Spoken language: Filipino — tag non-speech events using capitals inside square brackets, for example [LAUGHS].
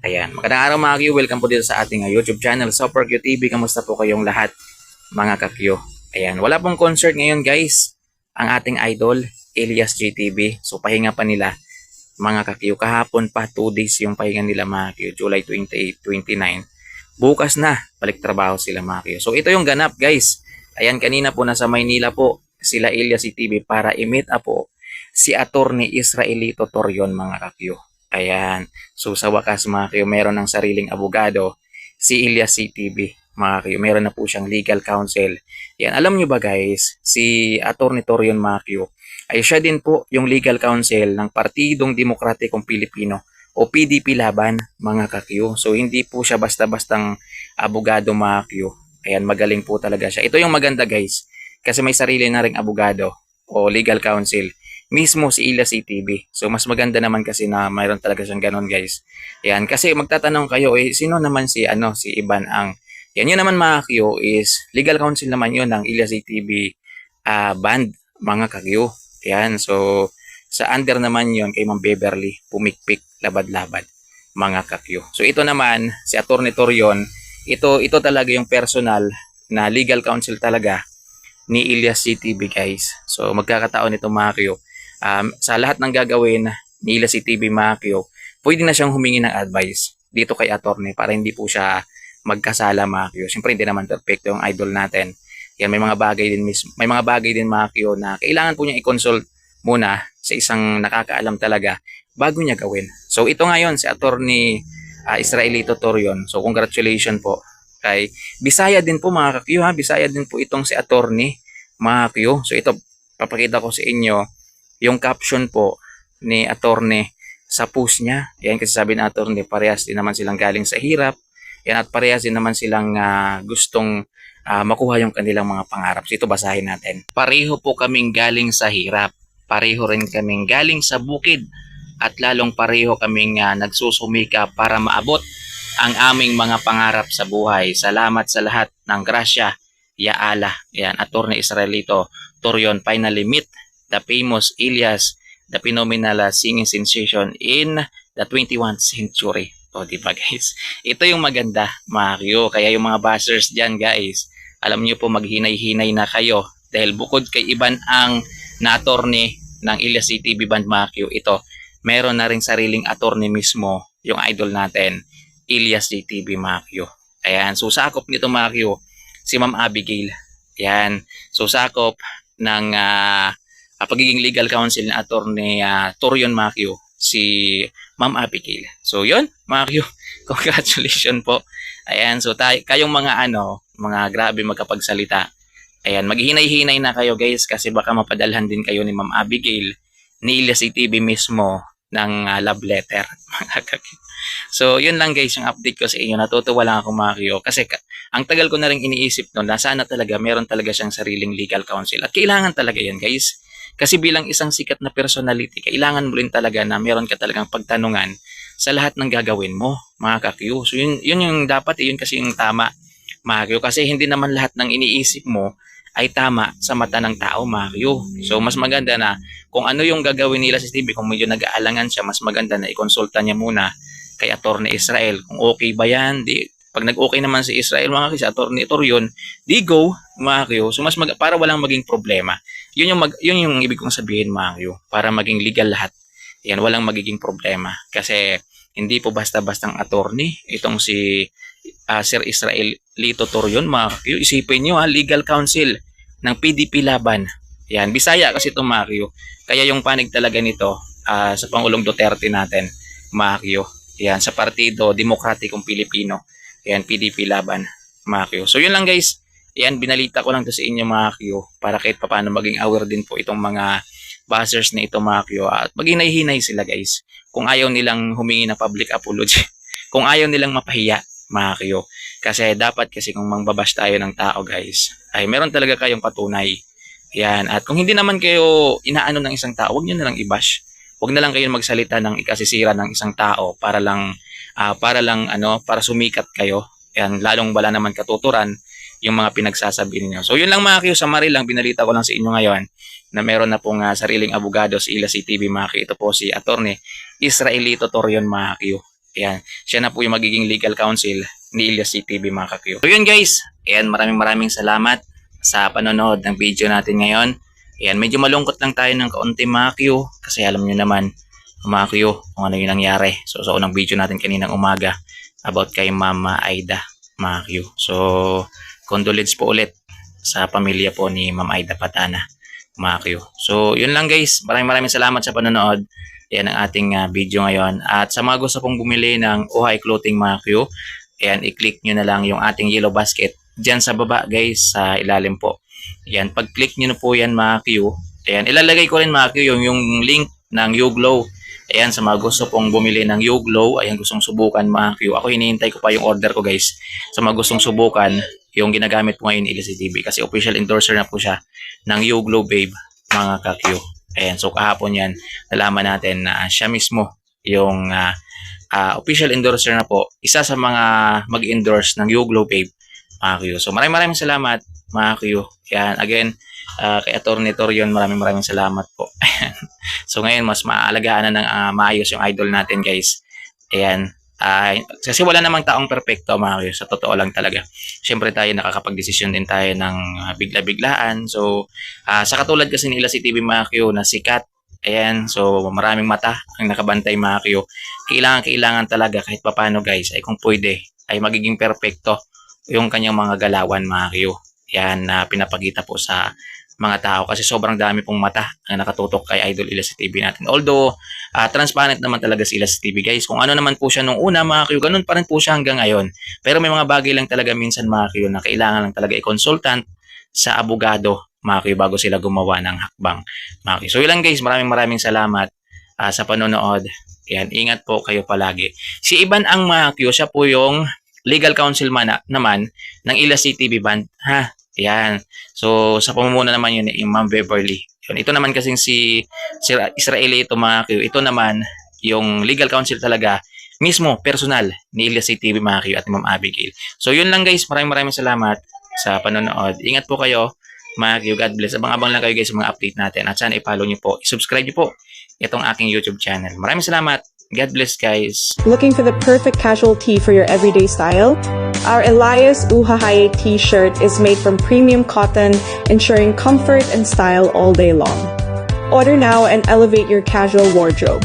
Ayan, magandang araw mga Q. Welcome po dito sa ating uh, YouTube channel, Super Q TV. Kamusta po kayong lahat mga ka-Q? Ayan, wala pong concert ngayon guys. Ang ating idol, Elias GTV. So pahinga pa nila mga ka-Q. Kahapon pa, 2 days yung pahinga nila mga Q. July 28, 29. Bukas na, balik trabaho sila mga Q. So ito yung ganap guys. Ayan, kanina po nasa Maynila po sila Elias GTV para i-meet up po si Attorney Israelito Torion mga ka-Q. Ayan. So sa wakas mga kayo, meron ng sariling abogado si Ilyas CTV. Mga kayo, meron na po siyang legal counsel. Yan. Alam nyo ba guys, si Atty. Torion kayo, ay siya din po yung legal counsel ng Partidong Demokratikong Pilipino o PDP Laban mga kakyo. So hindi po siya basta-bastang abogado mga kakyo. Ayan, magaling po talaga siya. Ito yung maganda guys, kasi may sarili na ring abogado o legal counsel mismo si Ila CTV. So mas maganda naman kasi na mayroon talaga siyang ganon guys. Yan kasi magtatanong kayo eh sino naman si ano si Iban ang yan yun naman mga Q is legal counsel naman yun ng Ila CTV ah band mga kagyo. Yan so sa under naman yun kay Ma'am Beverly pumikpik labad-labad mga kakyo. So ito naman si Attorney Torion ito ito talaga yung personal na legal counsel talaga ni Ilyas CTV guys. So magkakataon ito mga Q um, sa lahat ng gagawin ni Ila si TV Makio, pwede na siyang humingi ng advice dito kay attorney para hindi po siya magkasala Makio. Siyempre hindi naman perfecto yung idol natin. Yan may mga bagay din mismo, may mga bagay din Makio na kailangan po niya i-consult muna sa isang nakakaalam talaga bago niya gawin. So ito ngayon si attorney uh, Israelito Torion. So congratulations po kay Bisaya din po mga kakyo ha. Bisaya din po itong si attorney mga. So ito papakita ko sa inyo yung caption po ni attorney sa post niya. Yan kasi sabi ng attorney, parehas din naman silang galing sa hirap. Yan at parehas din naman silang ah, gustong ah, makuha yung kanilang mga pangarap. So ito basahin natin. Pareho po kaming galing sa hirap. Pareho rin kaming galing sa bukid. At lalong pareho kaming ah, nagsusumika para maabot ang aming mga pangarap sa buhay. Salamat sa lahat ng grasya. Ya Allah. Yan, attorney Israelito Torion finally meet the famous Elias, the phenomenal uh, singing sensation in the 21st century. O, di guys? [LAUGHS] Ito yung maganda, Mario. Kaya yung mga buzzers dyan, guys, alam nyo po maghinay-hinay na kayo. Dahil bukod kay Iban ang na-attorney ng Elias CTV Band Mario, ito, meron na rin sariling attorney mismo, yung idol natin, Elias CTV Mario. Ayan, so sakop nito Mario, si Ma'am Abigail. Ayan, so sakop ng uh, uh, pagiging legal counsel na attorney uh, Torion Macchio si Ma'am Abigail. So yun, Macchio, [LAUGHS] congratulations po. Ayan, so tayo, kayong mga ano, mga grabe magkapagsalita. Ayan, maghinay-hinay na kayo guys kasi baka mapadalhan din kayo ni Ma'am Abigail ni Ilya TV mismo ng uh, love letter. [LAUGHS] so, yun lang guys yung update ko sa inyo. Natutuwa lang ako mga kiyo. Kasi ka, ang tagal ko na rin iniisip noon na sana talaga meron talaga siyang sariling legal counsel. At kailangan talaga yan guys. Kasi bilang isang sikat na personality, kailangan mo rin talaga na meron ka talagang pagtanungan sa lahat ng gagawin mo, mga kakyo. So yun, yun yung dapat, yun kasi yung tama, mga kakyo. Kasi hindi naman lahat ng iniisip mo ay tama sa mata ng tao, kakyo. So mas maganda na kung ano yung gagawin nila sa TV, kung medyo nag-aalangan siya, mas maganda na ikonsulta niya muna kay Attorney Israel. Kung okay ba yan, di, pag nag-okay naman si Israel, mga kasi Attorney Torion, di go, mga kakyo. So mas mag, para walang maging problema. Yun yung mag, yun yung ibig kong sabihin Mario para maging legal lahat. Yan walang magiging problema. Kasi hindi po basta-bastang attorney itong si uh, Sir Israel Lito Torion Mario isipin nyo ha legal counsel ng PDP laban. Yan Bisaya kasi ito Mario kaya yung panig talaga nito uh, sa Pangulong Duterte natin Mario yan sa Partido Demokratikong Pilipino yan PDP laban Mario so yun lang guys. Yan, binalita ko lang to sa inyo mga Q para kahit paano maging aware din po itong mga buzzers na ito mga Q. At maging nahihinay sila guys. Kung ayaw nilang humingi ng public apology [LAUGHS] kung ayaw nilang mapahiya mga Q. Kasi dapat kasi kung mangbabash tayo ng tao guys ay meron talaga kayong patunay. Yan at kung hindi naman kayo inaano ng isang tao huwag nyo na lang i-bash huwag na lang kayo magsalita ng ikasisira ng isang tao para lang uh, para lang ano para sumikat kayo yan lalong wala naman katuturan yung mga pinagsasabi ninyo. So yun lang mga Q, summary lang, binalita ko lang sa inyo ngayon na meron na pong uh, sariling abogado sa Ila CTV mga Q. Ito po si Attorney Israelito Torion mga Q. Ayan, siya na po yung magiging legal counsel ni Ilyas CTV mga kakyo. So yun guys, ayan maraming maraming salamat sa panonood ng video natin ngayon. Ayan, medyo malungkot lang tayo ng kaunti mga kasi alam nyo naman mga kakyo kung ano yung nangyari. So sa unang video natin kaninang umaga about kay Mama Aida mga. So condolence po ulit sa pamilya po ni Ma'am Aida Patana mga. So yun lang guys, maraming maraming salamat sa panonood. Yan ang ating ah, video ngayon. At sa mga gusto pong bumili ng Uhay Clothing mga Q, ayan, i-click nyo na lang yung ating yellow basket dyan sa baba guys, sa ilalim po. Ayan, pag-click nyo na po yan mga Q, ayan, ilalagay ko rin mga Q yung, yung link ng YouGlow. Ayan, sa mga gusto pong bumili ng YouGlow, ayan, gustong subukan mga Q. Ako hinihintay ko pa yung order ko guys. Sa mga gustong subukan, yung ginagamit po ngayon ni TV kasi official endorser na po siya ng YouGlow Babe mga ka-Q. Ayan, so kahapon yan, nalaman natin na siya mismo yung ah, ah, official endorser na po. Isa sa mga mag-endorse ng YouGlow Babe, mga Q. So maraming maraming salamat, mga Q. Yan, again, ah, kay Atty. Torion, maraming maraming salamat po. [LAUGHS] So ngayon, mas maalagaan na ng ah, maayos yung idol natin, guys. Ayan. Ah, kasi wala namang taong perpekto, mga Q. Sa totoo lang talaga. Siyempre tayo nakakapag-desisyon din tayo ng ah, bigla-biglaan. So, Ah, sa katulad kasi ni Ila TV mga Q na sikat. Ayan, so maraming mata ang nakabantay mga Q. Kailangan, kailangan talaga kahit papano guys ay kung pwede ay magiging perpekto yung kanyang mga galawan mga Q. Yan na pinapakita po sa mga tao kasi sobrang dami pong mata ang nakatutok kay Idol Ila TV natin. Although, ah, transparent naman talaga si Ila TV guys. Kung ano naman po siya nung una mga Q, ganun pa rin po siya hanggang ngayon. Pero may mga bagay lang talaga minsan mga Q na kailangan lang talaga i-consultant sa abogado mga Q, bago sila gumawa ng hakbang. Mga Q. So yun guys, maraming maraming salamat ah, sa panonood. Yan, ingat po kayo palagi. Si Iban ang mga Q, siya po yung legal counsel man, naman ng Ila CTV Band. Ha? Yan. So sa pamumuno naman yun ni Ma'am Beverly. Yun. Ito naman kasing si, si Israeli ito mga Q. Ito naman yung legal counsel talaga mismo, personal ni Ila CTV mga Q at Ma'am Abigail. So yun lang guys, maraming maraming salamat sa panonood. Ingat po kayo mga Q. God bless. Abang-abang lang kayo guys sa mga update natin. At sana i-follow nyo po, i-subscribe nyo po itong aking YouTube channel. Maraming salamat. God bless guys. Looking for the perfect casual tee for your everyday style? Our Elias Uhahaye t-shirt is made from premium cotton, ensuring comfort and style all day long. Order now and elevate your casual wardrobe.